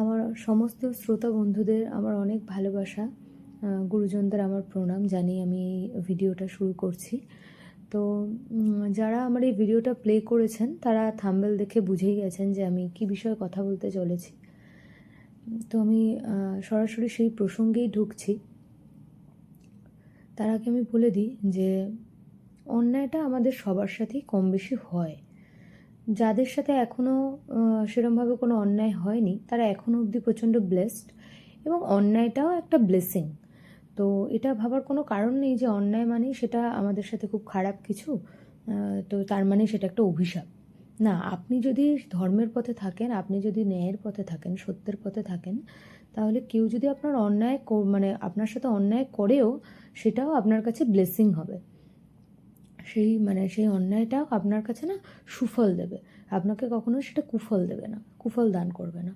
আমার সমস্ত শ্রোতা বন্ধুদের আমার অনেক ভালোবাসা। গুরুজনদের আমার প্রণাম জানিয়ে আমি এই ভিডিওটা শুরু করছি। তো যারা আমার এই ভিডিওটা প্লে করেছেন, তারা থাম্বেল দেখে বুঝেই গেছেন যে আমি কি বিষয়ে কথা বলতে চলেছি। তো আমি সরাসরি সেই প্রসঙ্গেই ঢুকছি। তার আগে আমি বলে দিই যে, অন্যায়টা আমাদের সবার সাথেই কম বেশি হয়। যাদের সাথে এখনও সেরমভাবে কোনো অন্যায় হয়নি, তারা এখনও অবধি প্রচণ্ড ব্লেসড এবং অন্যায়টাও একটা ব্লেসিং তো এটা ভাবার কোনো কারণ নেই যে অন্যায় মানেই সেটা আমাদের সাথে খুব খারাপ কিছু তো তার মানে সেটা একটা অভিশাপ। না, আপনি যদি ধর্মের পথে থাকেন, আপনি যদি ন্যায়ের পথে থাকেন, সত্যের পথে থাকেন, তাহলে কেউ যদি আপনার অন্যায় মানে আপনার সাথে অন্যায় করেও সেটাও আপনার কাছে ব্লেসিং হবে। সেই মানে সেই অন্যায়টাও আপনার কাছে না সুফল দেবে। আপনাকে কখনো সেটা কুফল দেবে না, কুফল দান করবে না।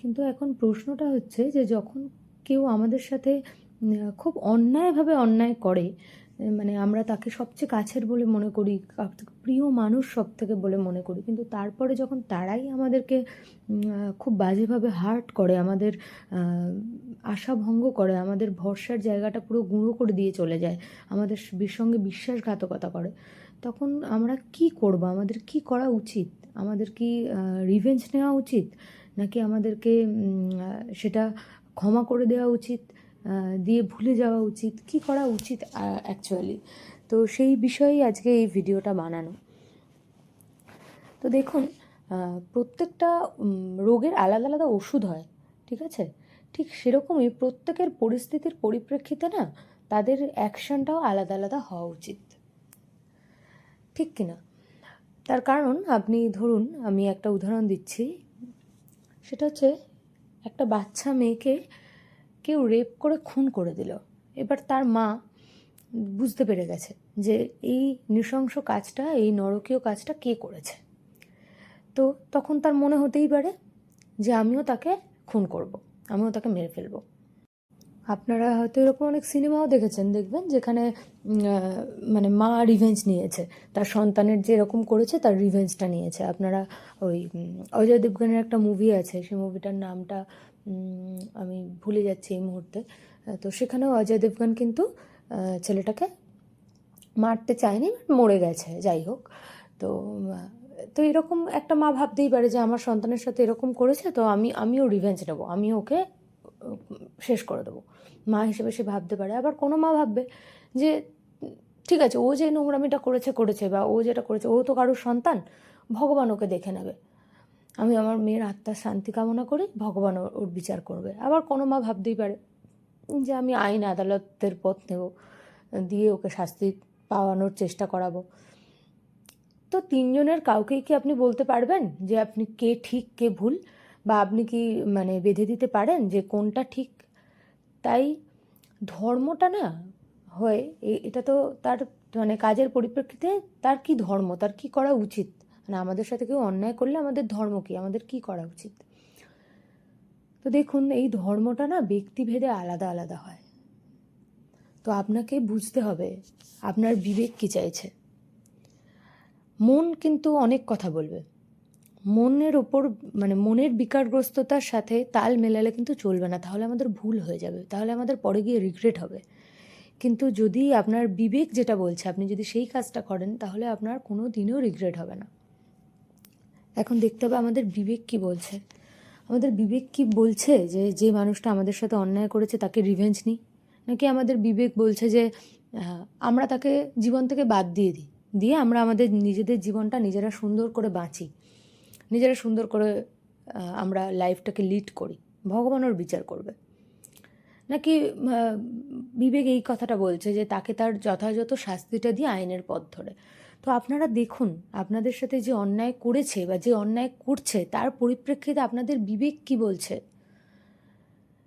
কিন্তু এখন প্রশ্নটা হচ্ছে যে যখন কেউ আমাদের সাথে খুব অন্যায়ভাবে অন্যায় করে মানে আমরা তাকে সবচেয়ে কাছের বলে মনে করি প্রিয় মানুষ সব থেকে বলে মনে করি, কিন্তু তারপরে যখন তারাই আমাদেরকে খুব বাজেভাবে হার্ট করে, আমাদের আশা ভঙ্গ করে, আমাদের ভরসার জায়গাটা পুরো গুঁড়ো করে দিয়ে চলে যায়, আমাদের সঙ্গে বিশ্বাসঘাতকতা করে। তখন আমরা কি করব? আমাদের কি করা উচিত? আমাদের কি রিভেঞ্জ নেওয়া উচিত? নাকি আমাদেরকে সেটা ক্ষমা করে দেওয়া উচিত? দিয়ে ভুলে যাওয়া উচিত? কি করা উচিত অ্যাকচুয়ালি তো সেই বিষয়েই আজকে এই ভিডিওটা বানানো। তো দেখুন প্রত্যেকটা রোগের আলাদা আলাদা ওষুধ হয়, ঠিক আছে? ঠিক সেরকমই প্রত্যেকের পরিস্থিতির পরিপ্রেক্ষিতে না তাদের অ্যাকশনটাও আলাদা আলাদা হওয়া উচিত। ঠিক কিনা? তার কারণ আপনি ধরুন, আমি একটা উদাহরণ দিচ্ছি। সেটা হচ্ছে, একটা বাচ্চা মেয়েকে কেউ রেপ করে খুন করে দিল। এবার তার মা বুঝতে পেরে গেছে যে এই নৃশংস কাজটা, এই নরকীয় কাজটা কে করেছে। তো তখন তার মনে হতেই পারে যে আমিও তাকে খুন করব। আমিও তাকে মেরে ফেলব। আপনারা হয়তো এরকম অনেক সিনেমাও দেখেছেন, দেখবেন, যেখানে মানে মা রিভেঞ্জ নিয়েছে। তার সন্তানের যে এরকম করেছে, তার রিভেঞ্জটা নিয়েছে। আপনারা ওই অজয় দেবগানের একটা মুভি আছে, সেই মুভিটার নামটা আমি ভুলে যাচ্ছি এই মুহূর্তে। তো সেখানেও অজয় দেবগান কিন্তু ছেলেটাকে মারতে চায়নি মরে গেছে। যাই হোক, তো তো এরকম একটা মা ভাবতেই পারে যে আমার সন্তানের সাথে এরকম করেছে, তো আমি, আমিও রিভেঞ্জ নেব, আমি ওকে শেষ করে দেবো। মা হিসেবে সে ভাবতে পারে। আবার কোনো মা ভাববে যে, ঠিক আছে, ও যে নোংরামিটা করেছে করেছে, বা ও যেটা করেছে, ও তো কারোর সন্তান, ভগবান ওকে দেখে নেবে। আমি আমার মেয়ের আত্মার শান্তি কামনা করি, ভগবান ওর বিচার করবে। আবার কোনো মা ভাবতেই পারে যে আমি আইন আদালতের পথ নেব, দিয়ে ওকে শাস্তি পাওয়ানোর চেষ্টা করাবো। তো তিনজনের কাউকেই কি আপনি বলতে পারবেন যে আপনি কে ঠিক, কে ভুল? বা আপনি কি মানে বেঁধে দিতে পারেন যে কোনটা ঠিক? তাই ধর্মটা না হয় এটা তো তার মানে কাজের পরিপ্রেক্ষিতে তার কি ধর্ম? তার কি করা উচিত? মানে আমাদের সাথে কেউ অন্যায় করলে আমাদের ধর্ম কি? আমাদের কি করা উচিত? তো দেখুন, এই ধর্মটা না ব্যক্তিভেদে আলাদা আলাদা হয়। তো আপনাকে বুঝতে হবে, আপনার বিবেক কি চাইছে? মন কিন্তু অনেক কথা বলবে। মনের ওপর মানে মনের বিকারগ্রস্ততার সাথে তাল মেলালে কিন্তু চলবে না। তাহলে আমাদের ভুল হয়ে যাবে। তাহলে আমাদের পরে গিয়ে রিগ্রেট হবে। কিন্তু যদি আপনার বিবেক যেটা বলছে, আপনি যদি সেই কাজটা করেন, তাহলে আপনার কোনো দিনও রিগ্রেট হবে না। এখন দেখতে হবে আমাদের বিবেক কি বলছে। আমাদের বিবেক কি বলছে যে যে মানুষটা আমাদের সাথে অন্যায় করেছে, তাকে রিভেঞ্জ নিই? নাকি আমাদের বিবেক বলছে যে আমরা তাকে জীবন থেকে বাদ দিয়ে দিই? দিয়ে আমরা আমাদের নিজেদের জীবনটা নিজেরা সুন্দর করে বাঁচি। নিজেরা সুন্দর করে আমরা লাইফটাকে লিড করি। ভগবান ওর বিচার করবে। নাকি বিবেক এই কথাটা বলছে যে তাকে তার যথাযথ শাস্তিটা দিয়ে আইনের পথ ধরে। তো আপনারা দেখুন, আপনাদের সাথে যে অন্যায় করেছে বা যে অন্যায় করছে, তার পরিপ্রেক্ষিতে আপনাদের বিবেক কি বলছে?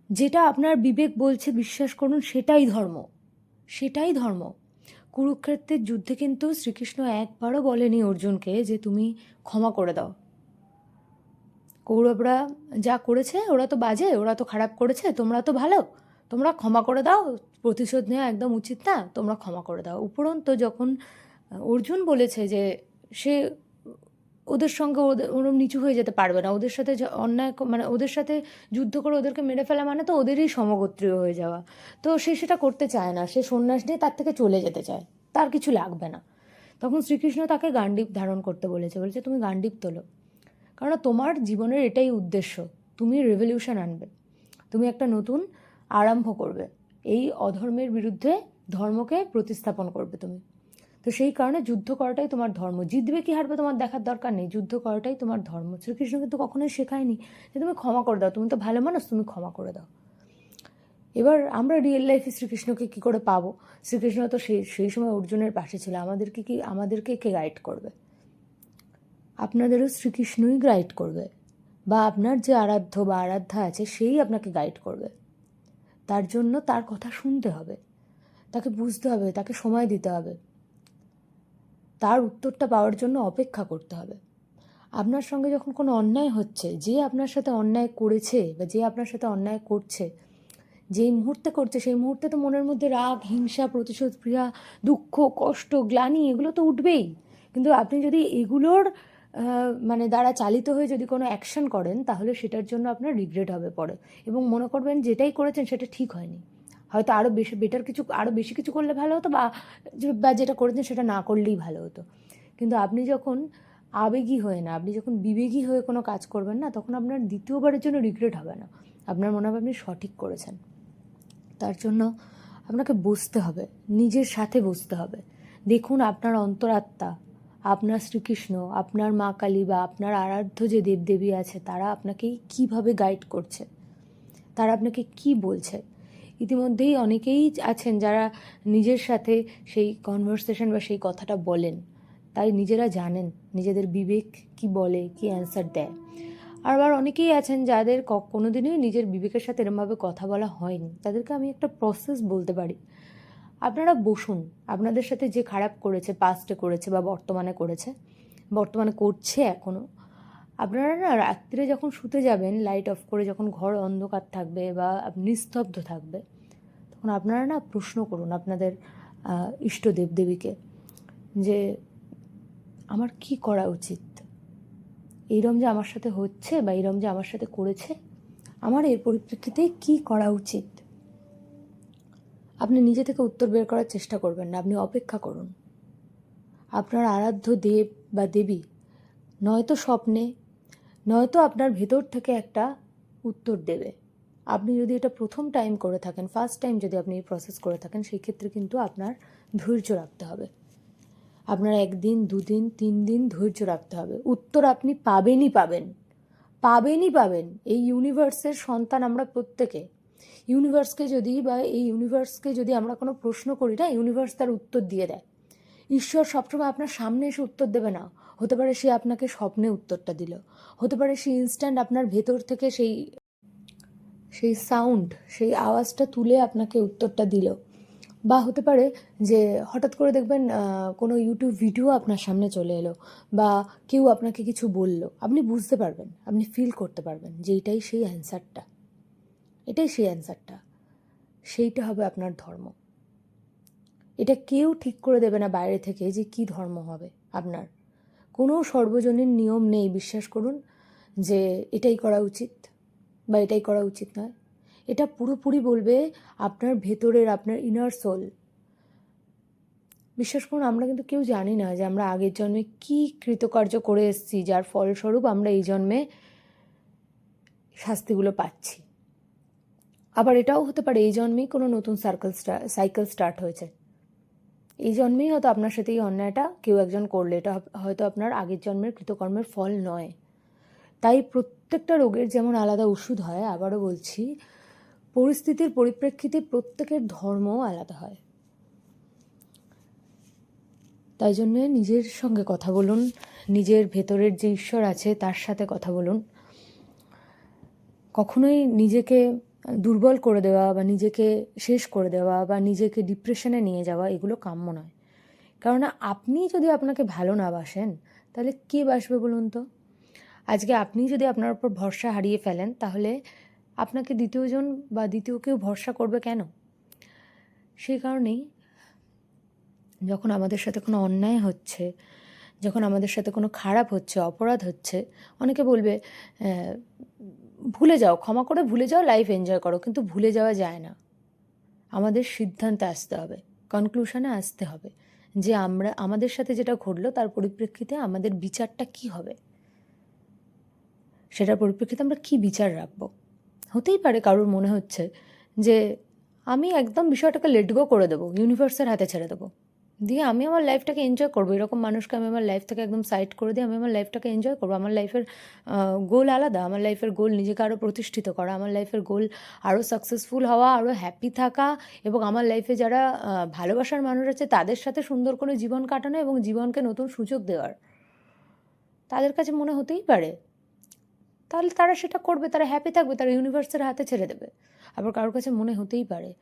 যেটা আপনার বিবেক বলছে, বিশ্বাস করুন, সেটাই ধর্ম। সেটাই ধর্ম। কুরুক্ষেত্রের যুদ্ধে কিন্তু শ্রীকৃষ্ণ একবারও বলেনি অর্জুনকে যে তুমি ক্ষমা করে দাও। কৌরবরা যা করেছে, ওরা তো বাজে, ওরা তো খারাপ করেছে, তোমরা তো ভালো। তোমরা ক্ষমা করে দাও, প্রতিশোধ নেওয়া একদম উচিত না, তোমরা ক্ষমা করে দাও। উপরন্ত যখন অর্জুন বলেছে যে সে ওদের সঙ্গে ওদের ওরম নিচু হয়ে যেতে পারবে না। ওদের সাথে অন্যায় মানে ওদের সাথে যুদ্ধ করে ওদেরকে মেরে ফেলা মানে তো ওদেরই সমগোত্রীয় হয়ে যাওয়া। তো সে সেটা করতে চায় না। সে সন্ন্যাস নিয়ে তার থেকে চলে যেতে চায়। তার কিছু লাগবে না। তখন শ্রীকৃষ্ণ তাকে গান্ডীপ ধারণ করতে বলেছে। বলেছে, তুমি গান্ডীপ তোলো। কারণ তোমার জীবনের এটাই উদ্দেশ্য। তুমি রেভলিউশন আনবে। তুমি একটা নতুন আরম্ভ করবে। এই অধর্মের বিরুদ্ধে ধর্মকে প্রতিস্থাপন করবে তুমি। তো সেই কারণে যুদ্ধ করাটাই তোমার ধর্ম। জিতবে কি হারবে তোমার দেখার দরকার নেই। যুদ্ধ করাটাই তোমার ধর্ম। শ্রীকৃষ্ণ কিন্তু কখনোই শেখায়নি যে তুমি ক্ষমা করে দাও। তুমি তো ভালো মানুষ, তুমি ক্ষমা করে দাও। এবার আমরা রিয়েল লাইফে শ্রীকৃষ্ণকে কী করে পাবো? শ্রীকৃষ্ণ তো সেই সেই সময় অর্জুনের পাশে ছিল। আমাদেরকে কি, আমাদেরকে কে গাইড করবে? আপনাদেরও শ্রীকৃষ্ণই গাইড করবে। বা আপনার যে আরাধ্য বা আরাধ্যা আছে, সেই আপনাকে গাইড করবে। তার জন্য তার কথা শুনতে হবে। তাকে বুঝতে হবে, তাকে সময় দিতে হবে। তার উত্তরটা পাওয়ার জন্য অপেক্ষা করতে হবে। আপনার সঙ্গে যখন কোনো অন্যায় হচ্ছে, যে আপনার সাথে অন্যায় করেছে বা যে আপনার সাথে অন্যায় করছে, যেই মুহূর্তে করছে, সেই মুহূর্তে তো মনের মধ্যে রাগ, হিংসা, প্রতিশোধ ক্রিয়া দুঃখ, কষ্ট, গ্লানি, এগুলো তো উঠবেই। কিন্তু আপনি যদি এগুলোর মানে দ্বারা চালিত হয়ে যদি কোনো অ্যাকশন করেন, তাহলে সেটার জন্য আপনার রিগ্রেট হবে পরে। এবং মনে করবেন যেটাই করেছেন, সেটা ঠিক হয়নি। হয়তো আরও বেশি বেটার কিছু আরও বেশি কিছু করলে ভালো হতো বা যেটা করেছেন সেটা না করলেই ভালো হতো। কিন্তু আপনি যখন আবেগী হয়ে না, আপনি যখন বিবেকী হয়ে কোনো কাজ করবেন না, তখন আপনার দ্বিতীয়বারের জন্য রিগ্রেট হবে না। আপনার মনে হবে আপনি সঠিক করেছেন। তার জন্য আপনাকে বসতে হবে, নিজের সাথে বসতে হবে। দেখুন আপনার অন্তরাত্মা, আপনার শ্রীকৃষ্ণ, আপনার মা কালী বা আপনার আরাধ্য যে দেবদেবী আছে, তারা আপনাকে কীভাবে গাইড করছে? তারা আপনাকে কি বলছে? ইতিমধ্যেই অনেকেই আছেন যারা নিজের সাথে সেই কনভারসেশন বা সেই কথাটা বলেন। তাই নিজেরা জানেন, নিজেদের বিবেক কি বলে, কি অ্যান্সার দেয়। আর আবার অনেকেই আছেন যাদের ক- কোনোদিনই নিজের বিবেকের সাথে এরমভাবে কথা বলা হয়নি। তাদেরকে আমি একটা প্রসেস বলতে পারি। আপনারা বসুন, আপনাদের সাথে যে খারাপ করেছে পাস্টে করেছে বা বর্তমানে করেছে, বর্তমানে করছে এখনও আপনারা না রাত্রে যখন শুতে যাবেন লাইট অফ করে যখন ঘর অন্ধকার থাকবে বা নিস্তব্ধ থাকবে, তখন আপনারা না প্রশ্ন করুন আপনাদের ইষ্ট দেবদেবীকে যে, আমার কি করা উচিত? এইরম যে আমার সাথে হচ্ছে বা এইরম যে আমার সাথে করেছে, আমার এর পরিপ্রেক্ষিতে কি করা উচিত? আপনি নিজে থেকে উত্তর বের করার চেষ্টা করবেন না, আপনি অপেক্ষা করুন। আপনার আরাধ্য দেব বা দেবী নয়তো স্বপ্নে নয়তো আপনার ভেতর থেকে একটা উত্তর দেবে। আপনি যদি এটা প্রথম টাইম করে থাকেন ফার্স্ট টাইম যদি আপনি এই প্রসেস করে থাকেন, সেই ক্ষেত্রে কিন্তু আপনার ধৈর্য রাখতে হবে। আপনার একদিন, দুদিন তিন দিন ধৈর্য রাখতে হবে। উত্তর আপনি পাবেনই পাবেন। পাবেনই পাবেন। এই ইউনিভার্সের সন্তান আমরা প্রত্যেকে। ইউনিভার্সকে যদি বা এই ইউনিভার্সকে যদি আমরা কোনো প্রশ্ন করি না ইউনিভার্স তার উত্তর দিয়ে দেয়। ঈশ্বর সবসময় আপনার সামনে এসে উত্তর দেবে না। হতে পারে সে আপনাকে স্বপ্নে উত্তরটা দিল। হতে পারে সে ইনস্ট্যান্ট আপনার ভেতর থেকে সেই সেই সাউন্ড সেই আওয়াজটা তুলে আপনাকে উত্তরটা দিল। বা হতে পারে যে হঠাৎ করে দেখবেন কোনো ইউটিউব ভিডিও আপনার সামনে চলে এলো বা কেউ আপনাকে কিছু বলল। আপনি বুঝতে পারবেন, আপনি ফিল করতে পারবেন যে এটাই সেই অ্যান্সারটা এটাই সেই অ্যান্সারটা সেইটা হবে আপনার ধর্ম। এটা কেউ ঠিক করে দেবে না বাইরে থেকে যে কি ধর্ম হবে আপনার। কোনো সর্বজনীন নিয়ম নেই, বিশ্বাস করুন, যে এটাই করা উচিত বা এটাই করা উচিত নয়। এটা পুরোপুরি বলবে আপনার ভেতরের, আপনার ইনার সোল বিশ্বাস করুন, আমরা কিন্তু কেউ জানি না যে আমরা আগের জন্মে কি কৃতকার্য করে এসেছি, যার ফলস্বরূপ আমরা এই জন্মে শাস্তিগুলো পাচ্ছি। আবার এটাও হতে পারে, এই জন্মেই কোনো নতুন সার্কেল সাইকেল স্টার্ট হয়েছে। এই জন্মেই হয়তো আপনার সাথে এই অন্যায়টা কেউ একজন করলে। এটা হয়তো আপনার আগের জন্মের কৃতকর্মের ফল নয়। তাই প্রত্যেকটা রোগের যেমন আলাদা ওষুধ হয়, আবারও বলছি, পরিস্থিতির পরিপ্রেক্ষিতে প্রত্যেকের ধর্মও আলাদা হয়। তাই জন্যে নিজের সঙ্গে কথা বলুন, নিজের ভেতরের যে ঈশ্বর আছে তার সাথে কথা বলুন। কখনোই নিজেকে দুর্বল করে দেওয়া বা নিজেকে শেষ করে দেওয়া বা নিজেকে ডিপ্রেশনে নিয়ে যাওয়া, এগুলো কাম্য নয়। কারণ আপনি যদি আপনাকে ভালো না বাসেন, তাহলে কে বাসবে বলুন তো? আজকে আপনি যদি আপনার উপর ভরসা হারিয়ে ফেলেন, তাহলে আপনাকে দ্বিতীয়জন বা দ্বিতীয় কেউ ভরসা করবে কেন? সেই কারণেই যখন আমাদের সাথে কোনো অন্যায় হচ্ছে, যখন আমাদের সাথে কোনো খারাপ হচ্ছে, অপরাধ হচ্ছে, অনেকে বলবে ভুলে যাও, ক্ষমা করে ভুলে যাও লাইফ এনজয় করো, কিন্তু ভুলে যাওয়া যায় না। আমাদের সিদ্ধান্তে আসতে হবে কনক্লুশনে আসতে হবে যে আমরা, আমাদের সাথে যেটা ঘটলো, তার পরিপ্রেক্ষিতে আমাদের বিচারটা কি হবে? সেটার পরিপ্রেক্ষিতে আমরা কি বিচার রাখব? হতেই পারে কারোর মনে হচ্ছে যে, আমি একদম বিষয়টাকে লেট গো করে দেবো ইউনিভার্সের হাতে ছেড়ে দেবো। দিয়ে আমি আমার লাইফটাকে এনজয় করব। এরকম মানুষকে আমি আমার লাইফ থেকে একদম সাইড করে দিয়ে আমি আমার লাইফটাকে এনজয় করব। আমার লাইফের গোল আলাদা। আমার লাইফের গোল নিজেকে আরও প্রতিষ্ঠিত করা। আমার লাইফের গোল আরও সাকসেসফুল হওয়া আরও হ্যাপি থাকা এবং আমার লাইফে যারা ভালোবাসার মানুষ আছে, তাদের সাথে সুন্দর করে জীবন কাটানো এবং জীবনকে নতুন সুযোগ দেওয়ার। তাদের কাছে মনে হতেই পারে। তাহলে তারা সেটা করবে, তারা হ্যাপি থাকবে, তারা ইউনিভার্সের হাতে ছেড়ে দেবে। আবার কারোর কাছে মনে হতেই পারে।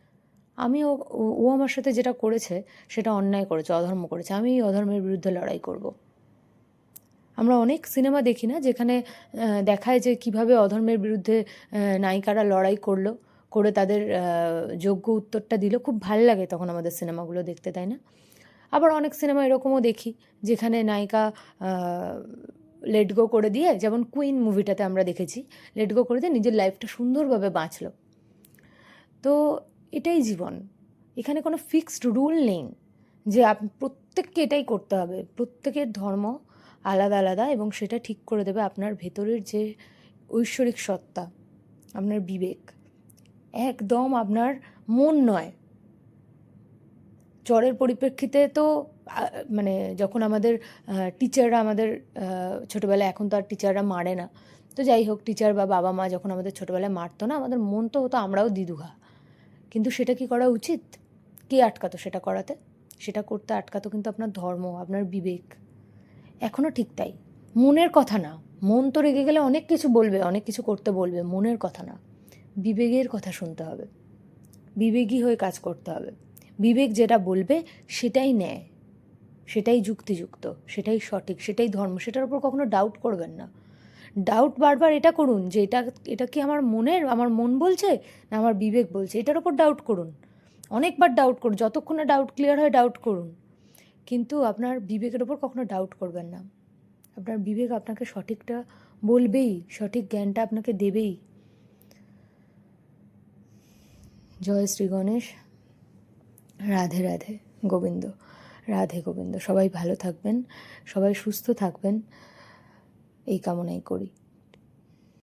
আমি ও, ও- আমার সাথে যেটা করেছে, সেটা অন্যায় করেছে, অধর্ম করেছে। আমি এই অধর্মের বিরুদ্ধে লড়াই করব। আমরা অনেক সিনেমা দেখি না, যেখানে দেখায় যে কীভাবে অধর্মের বিরুদ্ধে নায়িকারা লড়াই করল, করে তাদের যোগ্য উত্তরটা দিল। খুব ভালো লাগে তখন আমাদের সিনেমাগুলো দেখতে, তাই না? আবার অনেক সিনেমা এরকমও দেখি, যেখানে নায়িকা লেট গো করে দিয়ে, যেমন কুইন মুভিটাতে আমরা দেখেছি লেট গো করে দিয়ে নিজের লাইফটা সুন্দরভাবে বাঁচলো। তো এটাই জীবন। এখানে কোনো ফিক্সড রুল নেই যে প্রত্যেককে এটাই করতে হবে। প্রত্যেকের ধর্ম আলাদা আলাদা এবং সেটা ঠিক করে দেবে আপনার ভেতরের যে ঐশ্বরিক সত্তা, আপনার বিবেক। একদম আপনার মন নয়। চরের পরিপ্রেক্ষিতে তো মানে যখন আমাদের টিচাররা আমাদের ছোটোবেলায়, এখন তো আর টিচাররা মারে না। তো যাই হোক টিচার বা বাবা মা যখন আমাদের ছোটবেলায় মারতো না, আমাদের মন তো হতো আমরাও দিদুঘা। কিন্তু সেটা কি করা উচিত? কে আটকাতো সেটা করাতে? সেটা করতে আটকাতো কিন্তু আপনার ধর্ম, আপনার বিবেক। এখনও ঠিক তাই। মনের কথা না। মন তো রেগে গেলে অনেক কিছু বলবে, অনেক কিছু করতে বলবে। মনের কথা না। বিবেকের কথা শুনতে হবে। বিবেকী হয়ে কাজ করতে হবে। বিবেক যেটা বলবে সেটাই ন্যায়। সেটাই যুক্তিযুক্ত। সেটাই সঠিক। সেটাই ধর্ম। সেটার উপর কখনো ডাউট করবেন না। ডাউট বারবার এটা করুন যে এটা এটা কি আমার মনের, আমার মন বলছে না আমার বিবেক বলছে? এটার ওপর ডাউট করুন। অনেকবার ডাউট করুন, যতক্ষণ না ডাউট ক্লিয়ার হয় ডাউট করুন। কিন্তু আপনার বিবেকের ওপর কখনো ডাউট করবেন না। আপনার বিবেক আপনাকে সঠিকটা বলবেই, সঠিক জ্ঞানটা আপনাকে দেবেই। জয় শ্রী গণেশ। রাধে রাধে গোবিন্দ। রাধে গোবিন্দ। সবাই ভালো থাকবেন, সবাই সুস্থ থাকবেন। এই কামনাই করি।